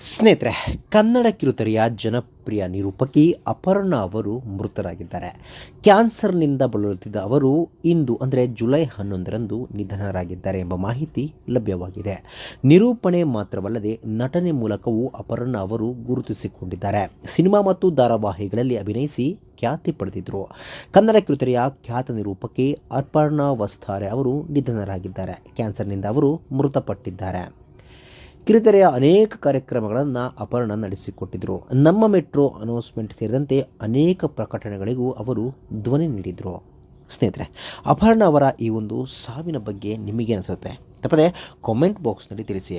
ಸ್ನೇಹಿತರೆ, ಕನ್ನಡ ಕಿರುತೆರೆಯ ಜನಪ್ರಿಯ ನಿರೂಪಕಿ ಅಪರ್ಣ ಅವರು ಮೃತರಾಗಿದ್ದಾರೆ. ಕ್ಯಾನ್ಸರ್ನಿಂದ ಬಳಲುತ್ತಿದ್ದ ಅವರು ಇಂದು ಅಂದರೆ ಜುಲೈ ಹನ್ನೊಂದರಂದು ನಿಧನರಾಗಿದ್ದಾರೆ ಎಂಬ ಮಾಹಿತಿ ಲಭ್ಯವಾಗಿದೆ. ನಿರೂಪಣೆ ಮಾತ್ರವಲ್ಲದೆ ನಟನೆ ಮೂಲಕವೂ ಅಪರ್ಣ ಅವರು ಗುರುತಿಸಿಕೊಂಡಿದ್ದಾರೆ. ಸಿನಿಮಾ ಮತ್ತು ಧಾರಾವಾಹಿಗಳಲ್ಲಿ ಅಭಿನಯಿಸಿ ಖ್ಯಾತಿ ಪಡೆದಿದ್ದರು. ಕನ್ನಡ ಕಿರುತೆರೆಯ ಖ್ಯಾತ ನಿರೂಪಕಿ ಅಪರ್ಣಾ ವಸ್ತಾರೆ ಅವರು ನಿಧನರಾಗಿದ್ದಾರೆ. ಕ್ಯಾನ್ಸರ್ನಿಂದ ಅವರು ಮೃತಪಟ್ಟಿದ್ದಾರೆ. ಕಿರುತೆರೆಯ ಅನೇಕ ಕಾರ್ಯಕ್ರಮಗಳನ್ನು ಅಪರ್ಣ ನಡೆಸಿಕೊಟ್ಟಿದ್ದರು ನಮ್ಮ ಮೆಟ್ರೋ ಅನೌನ್ಸ್ಮೆಂಟ್ ಸೇರಿದಂತೆ ಅನೇಕ ಪ್ರಕಟಣೆಗಳಿಗೂ ಅವರು ಧ್ವನಿ ನೀಡಿದರು. ಸ್ನೇಹಿತರೆ ಅಪರ್ಣ ಅವರ ಈ ಒಂದು ಸಾವಿನ ಬಗ್ಗೆ ನಿಮಗೆ ಅನಿಸುತ್ತೆ ತಪ್ಪದೆ ಕಾಮೆಂಟ್ ಬಾಕ್ಸ್ನಲ್ಲಿ ತಿಳಿಸಿ.